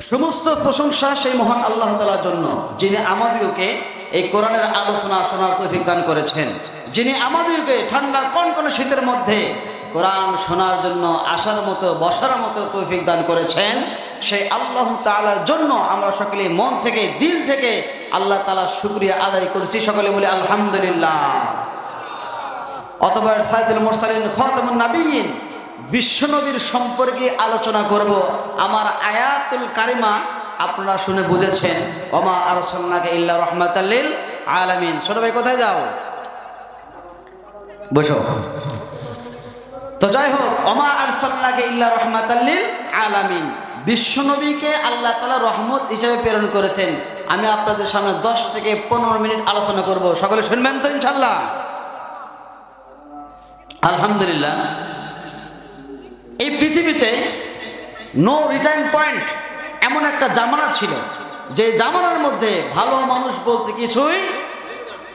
সমস্ত প্রশংসা সেই মহান আল্লাহ তালার জন্য, যিনি আমাদিওকে এই কোরআনের আলোচনা শোনার তৌফিক দান করেছেন। যিনি আমাদিওকে ঠান্ডা কনকনে শীতের মধ্যে কোরআন শোনার জন্য আসার মতো, বসার মতো তৌফিক দান করেছেন, সেই আল্লাহ তালার জন্য আমরা সকলে মন থেকে, দিল থেকে আল্লাহ তালার শুক্রিয়া আদায় করেছি। সকলে বলি আলহামদুলিল্লাহ। অতবার সাইদুল মোরসালিন, খতমুন নাবিয়িন বিশ্বনবীর সম্পর্কে আলোচনা করব। আমার আয়াতুল কারিমা আপনারা শুনে বুঝেছেন। ওমা আরসালনাকে ইল্লা রহমাতাল্লিল আলামিন। ছোট ভাই, কোথায় যাও? বসো। তো যাই হোক, ওমা আরসালনাকে ইল্লা রহমাতাল্লিল আলামিন। বিশ্বনবীকে আল্লাহ তালা রহমত হিসেবে প্রেরণ করেছেন। আমি আপনাদের সামনে দশ থেকে পনেরো মিনিট আলোচনা করব। সকলে শুনবেন তো ইনশাল্লাহ আলহামদুলিল্লাহ। এই পৃথিবীতে নো রিটার্ন পয়েন্ট এমন একটা জামানা ছিল, যে জামানার মধ্যে ভালো মানুষ বলতে কিছুই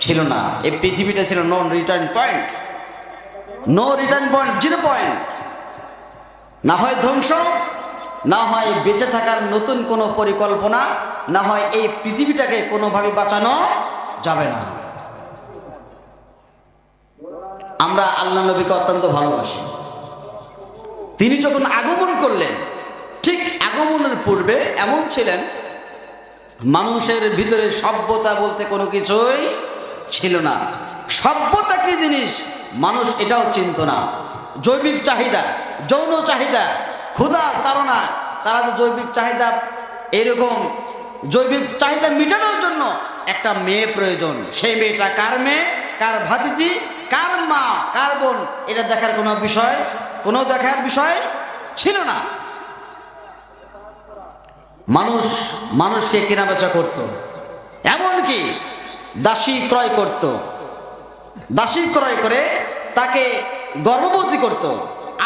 ছিল না। এই পৃথিবীটা ছিল no return point no return point zero point না হয় ধ্বংস, না হয় বেঁচে থাকার নতুন কোনো পরিকল্পনা, না হয় এই পৃথিবীটাকে কোনোভাবে বাঁচানো যাবে না। আমরা আল্লাহ নবীকে অত্যন্ত ভালোবাসি। তিনি যখন আগমন করলেন, ঠিক আগমনের পূর্বে এমন ছিলেন, মানুষের ভিতরে সভ্যতা বলতে কোনো কিছুই ছিল না। সভ্যতা কি জিনিস? মানুষ এটাও চিনত না। জৈবিক চাহিদা, যৌন চাহিদা, ক্ষুধা তারা তারা যে জৈবিক চাহিদা, এরকম জৈবিক চাহিদা মেটানোর জন্য একটা মেয়ে প্রয়োজন। সেই মেয়েটা কার মেয়ে? কার ভাতিজি? কার মা? কার বোন? এটা দেখার কোনো বিষয় কোনো দেখার বিষয় ছিল না। মানুষ মানুষকে কেনাবেচা করত। এমনকি দাসী ক্রয় করত। দাসী ক্রয় করে তাকে গর্ভবতী করত।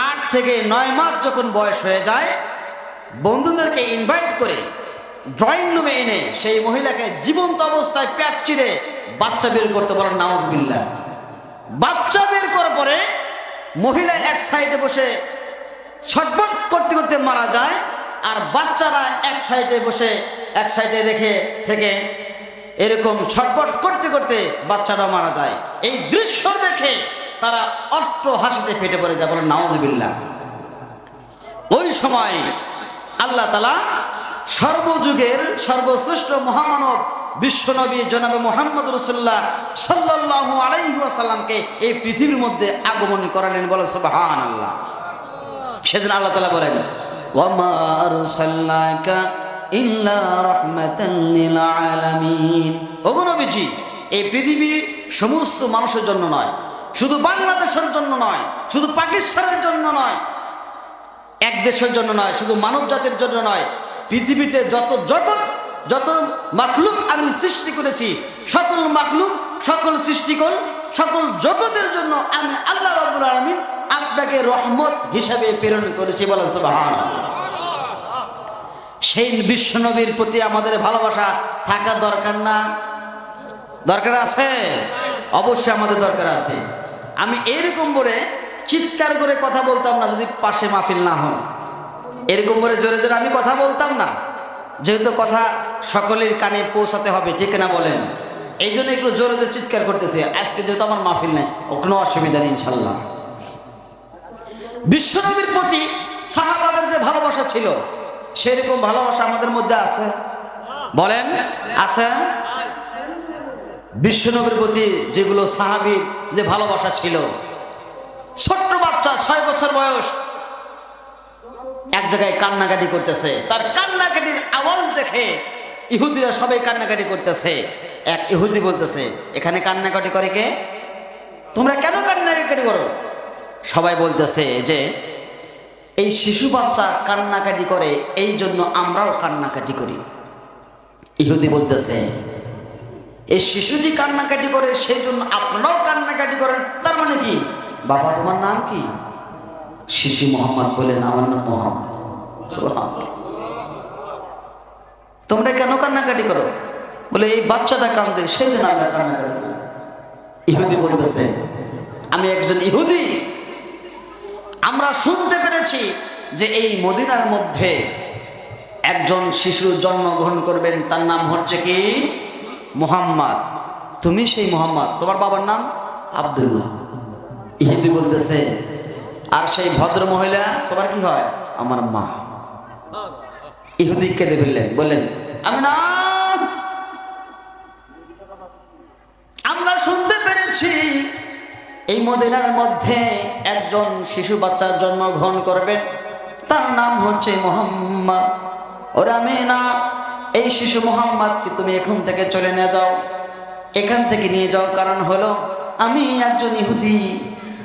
আট থেকে নয় মাস যখন বয়স হয়ে যায়, বন্ধুদেরকে ইনভাইট করে ড্রয়িং রুমে এনে সেই মহিলাকে জীবন্ত অবস্থায় প্যাট চিরে বাচ্চা বের করতে বলেন নামাজবিল্লা বাচ্চা বের করার পরে মহিলা এক সাইডে বসে ছটপট করতে করতে মারা যায় আর বাচ্চারা এক সাইডে বসে এক সাইডে রেখে থেকে এরকম ছটফট করতে করতে বাচ্চারা মারা যায়। এই দৃশ্য দেখে তারা অট্ট হাসিতে ফেটে পড়ে যায় বলে নাওজবিল্লা ওই সময় আল্লাহ তালা সর্বযুগের সর্বশ্রেষ্ঠ মহামানব বিশ্বনবী জনাবে মোহাম্মদ রসুল্লাহ সাল্লাহ আলাইসাল্লামকে এই পৃথিবীর মধ্যে আগমন করালেন বলে সুবাহান আল্লাহ সেজন্য আল্লাহ তালা বলেন এই পৃথিবীর সমস্ত মানুষের জন্য নয়, শুধু বাংলাদেশের জন্য নয়, শুধু পাকিস্তানের জন্য নয়, এক দেশের জন্য নয়, শুধু মানব জাতির জন্য নয়, পৃথিবীতে যত জগৎ যত মাখলুক আমি সৃষ্টি করেছি, সকল মাখলুক, সকল সৃষ্টিকল, সকল জগতের জন্য আমি আল্লাহ রব্বুল আলমিন আপনাকে রহমত হিসাবে প্রেরণ করেছি, বলেন সুবাহান সেই বিশ্বনবীর প্রতি আমাদের ভালোবাসা থাকা দরকার না। দরকার আছে? অবশ্যই আমাদের দরকার আছে। আমি এরকম করে চিৎকার করে কথা বলতাম না, যদি পাশে মাহফিল না হন এরকম করে জোরে জোরে আমি কথা বলতাম না। যেহেতু কথা সকলের কানে পৌঁছাতে হবে, ঠিক না বলেন? এই জন্য একটু জোরে জোরে চিৎকার করতেছে। আজকে যেহেতু আমার মাহফিল নেই ও কোনো অসুবিধা নেই ইনশাল্লাহ বিশ্বনবীর প্রতি সাহাবাদের যে ভালোবাসা ছিল, সেরকম ভালোবাসা আমাদের মধ্যে আছে? বলেন, আছে? বিশ্বনবীর প্রতি যেগুলো সাহাবির যে ভালোবাসা ছিল, ছোট্ট বাচ্চা, ছয় বছর বয়স এক জায়গায় কান্নাকাটি করতেছে। তার কান্নাকাটির আওয়াজ দেখে ইহুদিরা সবাই কান্নাকাটি করতেছে। এক ইহুদি বলতেছে, এখানে কান্নাকাটি করে কে? তোমরা কেন কান্নাকাটি করো? সবাই বলতেছে যে, এই শিশু বাচ্চা কান্নাকাটি করে, এই জন্য আমরাও কান্নাকাটি করি। ইহুদি বলতেছে, এই শিশুটি কান্নাকাটি করে, সেই জন্য আপনারাও কান্নাকাটি করেন, তার মানে কি? বাবা, তোমার নাম কি? শিশু মোহাম্মদ বলেন, আমার নাম মোহাম্মদ। তোমরা কেন কান্নাকাটি করো? বলে, এই বাচ্চাটা কান্দে, সেই জন্য আমরা কান্নাকাটি ইহুদি বলতেছে, আমি একজন ইহুদি। আমরা শুনতে পেরেছি যে এই মদিনার মধ্যে একজন শিশু জন্মগ্রহণ করবেন। তার নাম হচ্ছে কি? মোহাম্মদ। তুমি সেই মোহাম্মদ। তোমার বাবার নাম? আব্দুল্লাহ। ইহুদি বলতেছে আর সেই ভদ্র মহিলা, তোমার কি হয়? আমার মা। ইহুদি কেঁদে ফেললেন, বললেন আমি না আমরা শুনতে পেরেছি, এই মদিনার মধ্যে একজন শিশু বাচ্চার জন্মগ্রহণ করবেন। তার নাম হচ্ছে মোহাম্মদ। ওরা মেনা এই শিশু মোহাম্মদকে তুমি এখন থেকে চলে নিয়ে যাও। এখান থেকে নিয়ে যাও কারণ হলো, আমি একজন ইহুদি।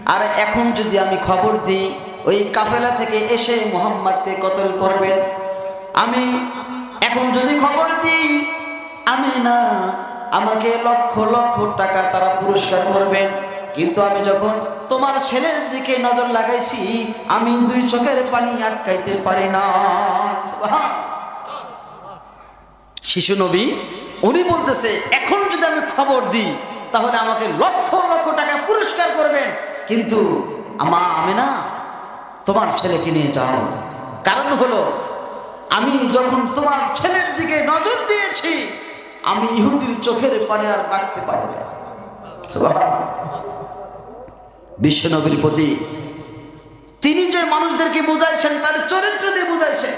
আর এখন যদি আমি খবর দিই, ওই কাফেলা থেকে এসে মোহাম্মদকে কতল করবেন? আমি এখন যদি খবর দিই, আমি না, আমাকে লক্ষ লক্ষ টাকা তারা পুরস্কার করবেন। কিন্তু আমি যখন তোমার ছেলের দিকে নজর লাগাইছি, আমি দুই চোখের পানি আটকাইতে পারি না। শিশু নবী, উনি বলতেছে, এখন যদি আমি খবর দিই, তাহলে আমাকে লক্ষ লক্ষ টাকা পুরস্কার করবেন। কিন্তু আমা আমি না তোমার ছেলেকে নিয়ে যাও। কারণ হলো, আমি যখন তোমার ছেলের দিকে নজর দিয়েছি, আমি ইহুদির চোখের পানে আর রাখতে পারব না। বিশ্ব নবীর প্রতি তিনি যে মানুষদেরকে বুঝাইছেন, তার চরিত্র দিয়ে বুঝাইছেন।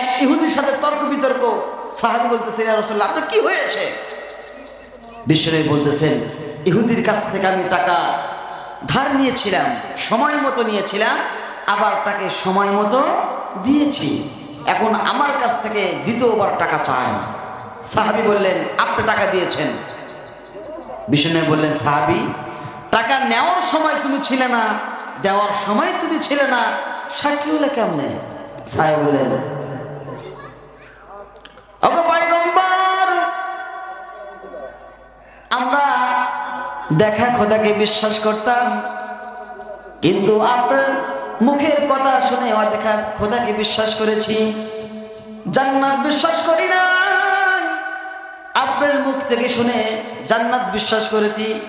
এক ইহুদির সাথে তর্ক বিতর্ক, সাহাবি বলতেছে কি হয়েছে? বিশ্বনবী বলতেছেন, ইহুদির কাছ থেকে আমি টাকা ধার নিয়েছিলাম, সময় মতো নিয়েছিলাম, আবার তাকে সময় মতো দিয়েছি। এখন আমার কাছ থেকে দ্বিতীয়বার টাকা চায়। সাহাবি বললেন, আপনি টাকা দিয়েছেন। বিষ্ণু বললেন, সাহাবি, টাকা নেওয়ার সময় তুমি ছিলে না, দেওয়ার সময় তুমি ছিলে না, সাক্ষী হলে কেমনে? সাহেব বললেন দেখা খোদাকে বিশ্বাস করতাম। কিন্তু আপনার মুখের কথা শুনে অদেখা খোদাকে বিশ্বাস করেছি। জান্নাত বিশ্বাস করি নাই। আপনার মুখ থেকে শুনে জান্নাত বিশ্বাস করেছি।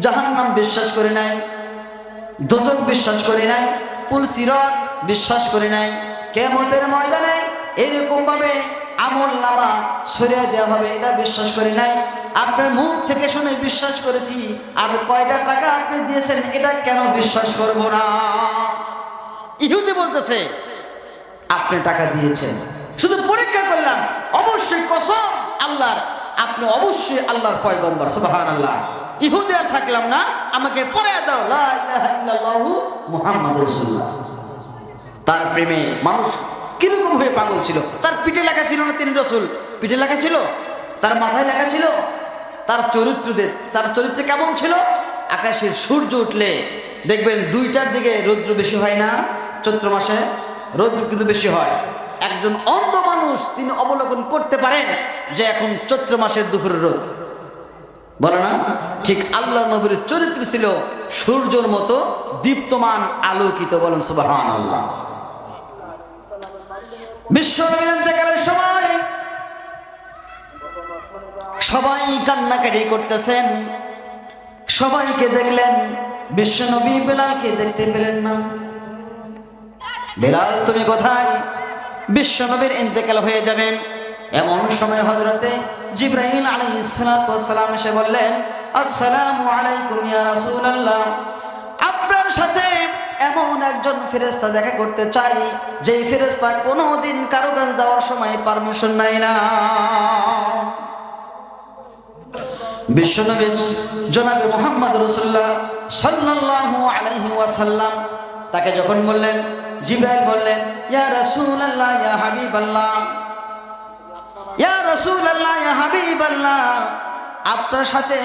জাহান্নাম বিশ্বাস করে নাই। দোজক বিশ্বাস করি নাই। পুলসিরত বিশ্বাস করে নাই। কেমতের ময়দানে এরকম ভাবে আমল নামা সরিয়ে দেওয়া হবে এটা বিশ্বাস করি নাই। আপনার মুখ থেকে শুনে বিশ্বাস করেছি আর কয়টা টাকা আপনি দিয়েছেন এটা কেন বিশ্বাস করব না? ইহুদি বলতেছে আপনি টাকা দিয়েছেন শুধু পরীক্ষা করলাম অবশ্যই কসম আল্লাহর আপনি অবশ্যই আল্লাহর পয়গম্বর সুবহান আল্লাহ ইহুদি আর থাকলাম না আমাকে পরে দাও রাসূলুল্লাহ। তার প্রেমে মানুষ কীরকম হয়ে পাগল ছিল? তার পিঠে লেখা ছিল না তিনি রসুল? পিঠে লেখা ছিল? তার মাথায় লেখা ছিল? তার চরিত্রদের তার চরিত্র কেমন ছিল? আকাশের সূর্য উঠলে, দেখবেন দুইটার দিকে রৌদ্র বেশি হয় না চৈত্র মাসে? রৌদ্র কিন্তু বেশি হয়। একজন অন্ধ মানুষ তিনি অবলোকন করতে পারেন যে এখন চৈত্র মাসের দুপুরের রোদ। বলে না? ঠিক আল্লাহ নবীর চরিত্র ছিল সূর্যর মতো দীপ্তমান, আলোকিত বলেন সুবাহ আল্লাহ সময় সবাই কান্নাকাটি করতেছেন। সবাইকে দেখলেন বেলালকে দেখতে পেলেন না। বেলাল, তুমি কোথায়? বিশ্ব নবীর ইন্তেকাল হয়ে যাবেন এমন সময় হজরতে জিব্রাহিম আলী এসে বললেন, আসসালামু আলাইকুম ইয়া রাসূলুল্লাহ। আপনার সাথে এমন একজন ফেরেস্তা দেখা করতে চাই যে ফেরেস্তা কোনোদিন কারও কাছে যাওয়ার সময় পারমিশন নাই না। বিশ্বনবী জনাবে মোহাম্মদ রসুল্লাহ সাল্লাল্লাহু আলাইহি ওয়াসাল্লাম তাকে যখন বললেন, জিব্রাইল বললেন, ইয়া রাসূলুল্লাহ, ইয়া হাবিবাল্লাহ, ইয়া রাসূলুল্লাহ, ইয়া হাবিবাল্লাহ আপনার সাথে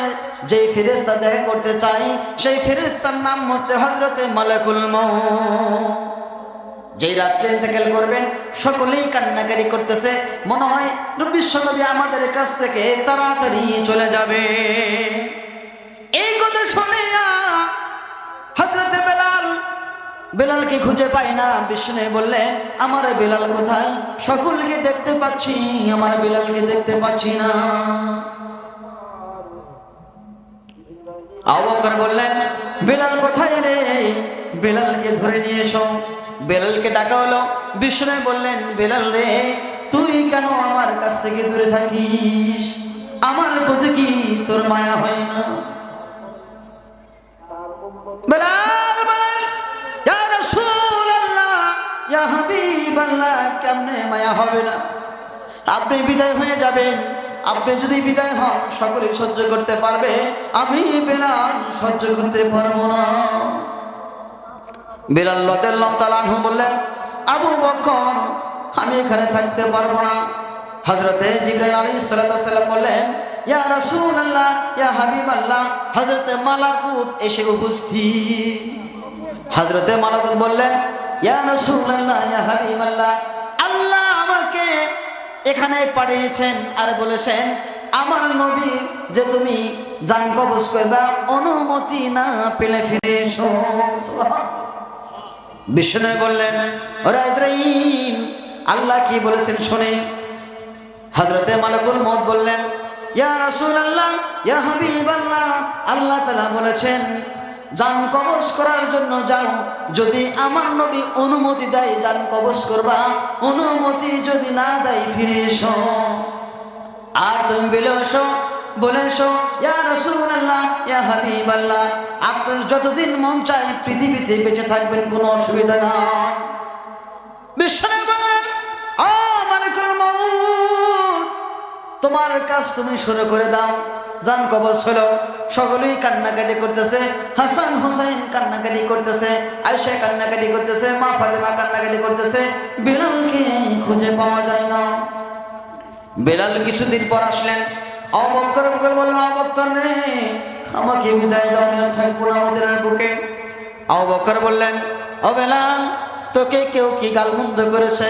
যে ফেরেস্তা দেখা করতে চাই, সেই ফেরেস্তার নাম হচ্ছে হজরতে মালাকুল মউত। যেই রাত্রে ইন্তেকাল করবেন, সকলেই কান্নাকারি করতেছে। মনে হয় বিশ্বনবী আমাদের কাছ থেকে তাড়াতাড়ি চলে যাবে। এই কথা শুনে হজরতে বেলাল, বেলালকে খুঁজে পাই না। বিষ্ণু বললেন, আমার বেলাল কোথায়? সকলকে দেখতে পাচ্ছি, আমার বেলালকে দেখতে পাচ্ছি না। আবকর বললেন বেলাল কোথায় রে? বেলালকে ধরে নিয়ে এসো। বেলালকে ডাকা হলো। বিষ্ণু বললেন বেলাল রে তুই কেন আমার কাছ থেকে দূরে থাকিস? আমার প্রতি কি তোর মায়া হয় না? বেলাল বলেন, "ইয়া রাসূলাল্লাহ, ইয়া হাবিবাল্লাহ, কেমনে মায়া হবে না? আপনি বিদায় হয়ে যাবেন। আপনি যদি বিদায় হন, সকলে সহ্য করতে পারবে। আমি বেলাল, সহ্য করতে পারব না। বেলাল লদেল্লাহ তালানহু বললেন, আবু বকর, আমি এখানে থাকতে পারব না। হজরতে জিব্রাইল আলী সাল্লাম বললেন, ইয়া রাসূল আল্লাহ ইয়া হাবিব আল্লাহ হজরতে মালাকুত এসে উপস্থিত। হজরতে মালাকুত বললেন, ইয়া রাসূল আল্লাহ ইয়া হাবিব আল্লাহ এখানে পাঠিয়েছেন আর বলেছেন, আমার নবী যে তুমি জান কবজ করবা অনুমতি না পেলে ফিরে এসো। বিষ্ণু বললেন ইসরাইল আল্লাহ কি বলেছেন শোনে। হজরতে মালাকুল মত বললেন, ইয়া রাসূল আল্লাহ ইয়া হাবিব আল্লাহ তালা বলেছেন যান কবজ করার জন্য যাও। যদি আমার নবী অনুমতি দেয় যান কবজ করবা। অনুমতি যদি না দেয়, ফিরে এসো। আর তুমি বলে এসো বলে এসো, ইয়া রাসূল আল্লাহ ইয়া হাবিব আল্লাহ আপনার যতদিন মন চায় পৃথিবীতে বেঁচে থাকবেন, কোনো অসুবিধা নাই বিশ্বনাথ তোমার কাজ তুমি শুরু করে দাও। জান কবজ হলো। সকলেই কান্নাকাটি করতেছে। হাসান হুসাইন কান্নাকাটি করতেছে। আয়সা কান্নাকাটি করতেছে। মা ফাতেমা কান্নাকাটি করতেছে। বেলালকে খুঁজে পাওয়া যায় না। বেলাল কিছুদিন পর আসলেন। অবক্কর বকর বললেন, অবক্কর রে, আমাকে বিদায় দাও, আমি থাকব না আমাদের বুকে। অবক্কর বললেন, ও বেলাল, তোকে কেউ কি গালমন্দ করেছে?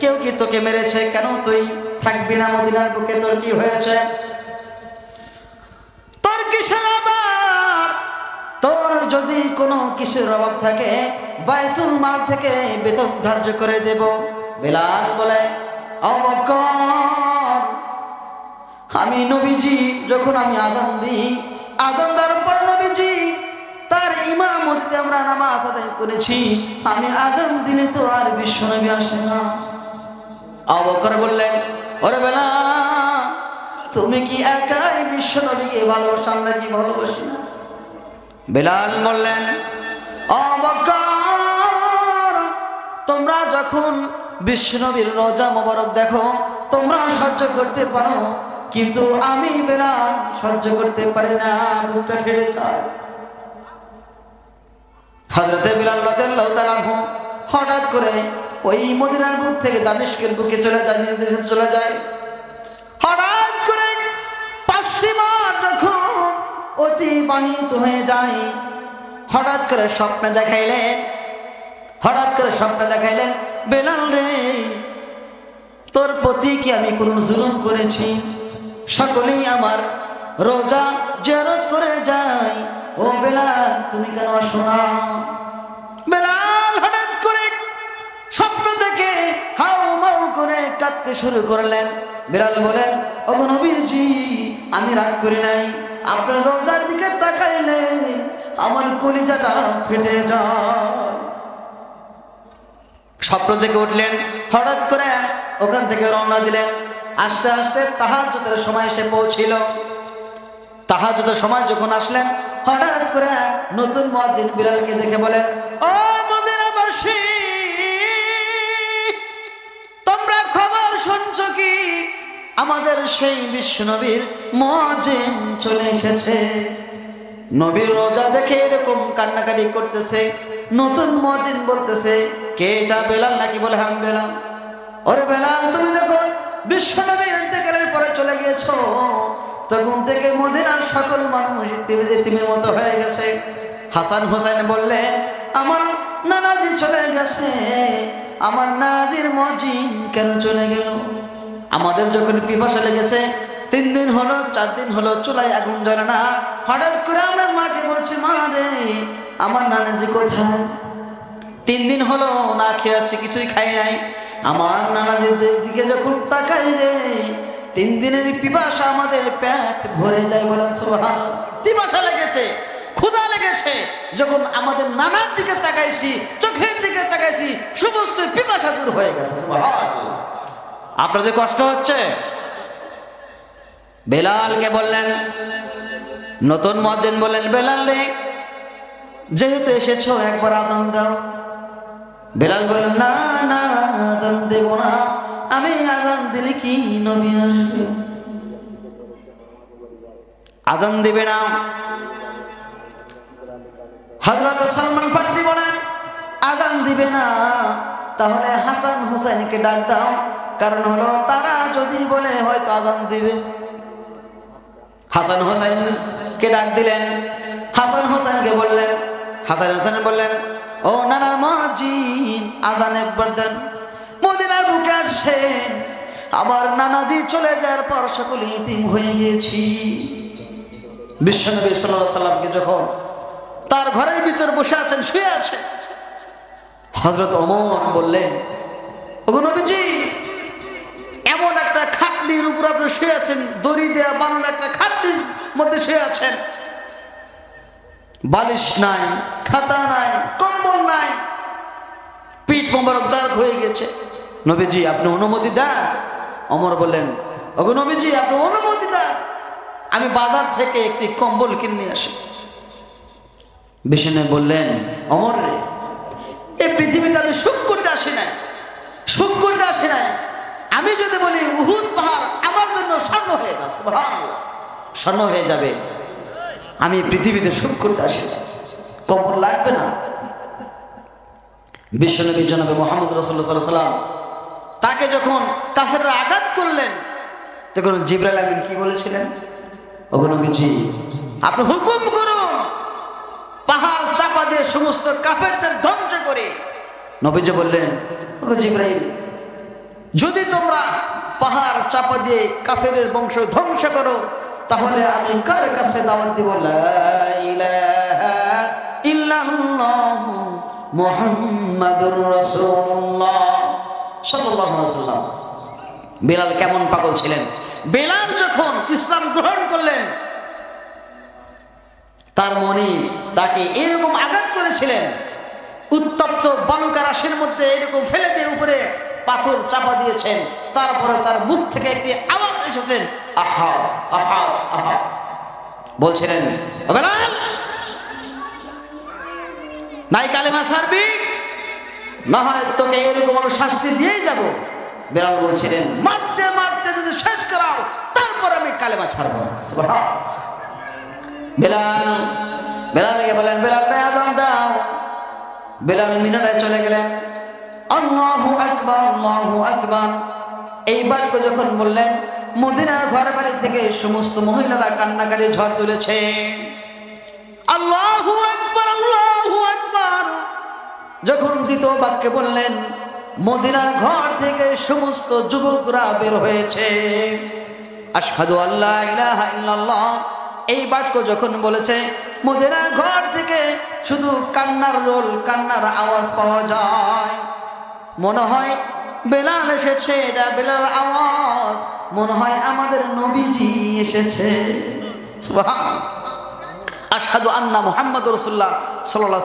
কেউ কি তোকে মেরেছে? কেন তুই থাকবি না মদিনার বুকে? তোর কি হয়েছে? যদি কোনো কিসের অভাব থাকে বাইতুল মাল থেকে বেতন ধার্য করে দেব। বেলাল বলে আমি নবীজি, যখন আমি আজান দিই, আজান দেওয়ার পর নবীজি, তার ইমামতিতে আমরা নামাজ আদায় করেছি। আমি আজান দিলে তো আর বিশ্বনবী আসে না। অবকর বললেন ওরে বেলা, তুমি কি একাই বিশ্বনবীকে ভালোবাসো? আমরা কি ভালোবাসি না? বেলাল বললেন তোমরা যখন বিশ্বনবীর রোজা মোবারক দেখো, তোমরা সহ্য করতে পারো, কিন্তু আমি বেলাল সহ্য করতে পারি না, বুকটা ফেলে যায়। হজরতে বিলাল রাদিয়াল্লাহু তাআলা আনহু হঠাৎ করে ওই মদিনার বুক থেকে দামেস্কের বুকে চলে যায় নিজ দেশে চলে যায়। অতিবাহিত হয়ে যায় হঠাৎ করে স্বপ্নে দেখাইলেন, হঠাৎ করে স্বপ্নে দেখাইলেন, বেলাল রে, তোর প্রতি কি আমি কোনো জুলুম করেছি? সকলেই আমার রোজা জেরত করে যায়। ও বেলাল, তুমি কেন শোনা বেলাল হঠাৎ করে স্বপ্ন দেখে হাউ মাউ করে কাঁদতে শুরু করলেন। বেলাল বলেন ওগো নবীজি, আমি রাগ করি নাই। আপনার রোজার দিকে তাকাইলে আমার কলিজাটা ফেটে যায়। স্বপ্ন থেকে উঠলেন, হঠাৎ করে ওখান থেকে রওনা দিলেন। আস্তে আস্তে তাহাজ্জুদের সময় এসে পৌঁছিল। তাহাজ্জুদের সময় যখন আসলেন, হঠাৎ করে নতুন মসজিদ বিড়ালকে দেখে বলেন, ও মদিনাবাসী আমাদের সেই বিশ্ব নবীর মজিন চলে এসেছে। নবীর রোজা দেখে এরকম কান্নাকাটি করতেছে, নতুন মজিন বলতেছে, কে এটা, বেলাল নাকি? বলে হাম বেলাল। ওরে বেলাল, তুমি যখন বিশ্বনবীর ইন্তেকালের পরে চলে গিয়েছ, তখন থেকে মদিনার সকল মানুষ তিমে তিমের মতো হয়ে গেছে। হাসান হোসেন বললেন, আমার নানাজি চলে গেছে, আমার নানাজির মজিন কেন চলে গেল? আমাদের যখন পিপাসা লেগেছে, তিন দিন হলো, চার দিন হলো, চুলায় আগুন জ্বলে না। হঠাৎ করে আমরা মাকে বলছি, মা রে, আমার নানাজি কোথায়? তিন দিন হলো, না খেয়ে আছে, কিছুই খাই নাই। আমার নানাজির দিকে যখন তাকাই রে, তিন দিনের পিপাসা আমাদের পেট ভরে যায় বলেন সোহান পিপাসা লেগেছে, ক্ষুধা লেগেছে। যখন আমাদের নানার দিকে তাকাইছি, চোখের দিকে তাকাইছি, সমস্ত পিপাসা দূর হয়ে গেছে। আপনাদের কষ্ট হচ্ছে? বেলালকে বললেন, নতুন মজ্জেন বললেন, বেলাল রে, যেহেতু এসেছ, একবার আজান দাও। বেলাল বললেন, না না, আজান দেব না। আমি আজান দিলে কি নবী আসবে? আজান দিবে না। হজরত সালমান ফার্সি বলেন, আজান দিবে না। তাহলে হাসান হুসাইনকে ডাক দাও। কারণ হলো তারা যদি বলে হয়তো আজান দিবে। হাসান হোসেনকে ডাক দিলেন? হাসান হোসেনকে বললেন। হাসান হোসেন বললেন, ও নানার মাজিন আজান একবার দেন। মদিনার বুকে আসছেন। আবার নানাজি চলে যাওয়ার পর সকলে ইতিম হয়ে গিয়েছি। বিশ্বনবী সাল্লাহ সাল্লামকে যখন তার ঘরের ভিতর বসে আছেন, শুয়ে আছেন হজরত ওমর বললেন, ওগো নবীজি খাটনির উপর আপনি শুয়ে আছেন, দড়ি দেয়া বানানো একটা খাটনির মধ্যে শুয়ে আছেন। বালিশ নাই, খাতা নাই, কম্বল নাই। পিঠ মোবারক দাঁড় হয়ে গেছে। নবীজি, আপনি অনুমতি দেন? অমর বললেন, ওগো নবীজি, আপনি অনুমতি দেন। আমি বাজার থেকে একটি কম্বল কিনে নিয়ে আসি। বিষ্ণু বললেন, অমর এই পৃথিবীতে আমি সুখ করতে আসি নাই। সুখ করতে আসি নাই। আমি যদি বলি, উহুদ পাহাড় আমার জন্য স্বর্ণ হয়ে গেছে স্বর্ণ হয়ে যাবে। আমি পৃথিবীতে সুখ করতে আসি কবর লাগবে না। বিশ্বনবী জনবে মোহাম্মদ রসল্লা সাল্লাম তাকে যখন কাফেররা আঘাত করলেন, তখন জিব্রাইল আমিন কি বলেছিলেন? অগনবীজি আপনি হুকুম করুন, পাহাড় চাপা দিয়ে সমস্ত কাফেরদের ধ্বংস করে। নবীজি বললেন জিব্রাইল যদি তোমরা পাহাড় চাপা দিয়ে কাফের বংশ ধ্বংস করো, তাহলে আমি কার কাছে দাওয়াত দিব? বেলাল কেমন পাগল ছিলেন? বেলাল যখন ইসলাম গ্রহণ করলেন, তার মনে তাকে এরকম আঘাত করেছিলেন, উত্তপ্ত বালুকা রাশির মধ্যে এরকম ফেলে দিয়ে উপরে পাথর চাপা দিয়েছেন। তারপরে তার মুখ থেকে একটি আওয়াজ এসেছেন আহা আহা আহা। বলছিলেন "ও বেলাল, নাই কালেমা সার্বিক? না হয় তোকে এরকম আমি শাস্তি দিয়েই যাব? বেলাল বলছিলেন মারতে মারতে যদি শেষ করাও তারপর আমি কালেমা ছাড়বো। বেলাল বেলালকে বলেন বেলাল আজান দাও। বেলাল মিনারে চলে গেলেন। এই বাক্য যখন বললেন, মদিনার ঘর বাড়ি থেকে সমস্ত মহিলারা কান্নাকাটি ঝড় তুলেছে। আল্লাহু আকবার যখন দ্বিতীয় বাক্যে বললেন, মদিনার ঘর থেকে সমস্ত যুবকরা বের হয়েছে। আশহাদু আল্লাহ এই বাক্য যখন বলেছে, মদিনার ঘর থেকে শুধু কান্নার রোল, কান্নার আওয়াজ পাওয়া যায়। মনে হয় বেলাল এসেছে, এটা বেলাল আওয়াজ। মনে হয় আমাদের নবীজি এসেছে। আসাদু আন্না মোহাম্মদ রসুল্লাহ আলাইহি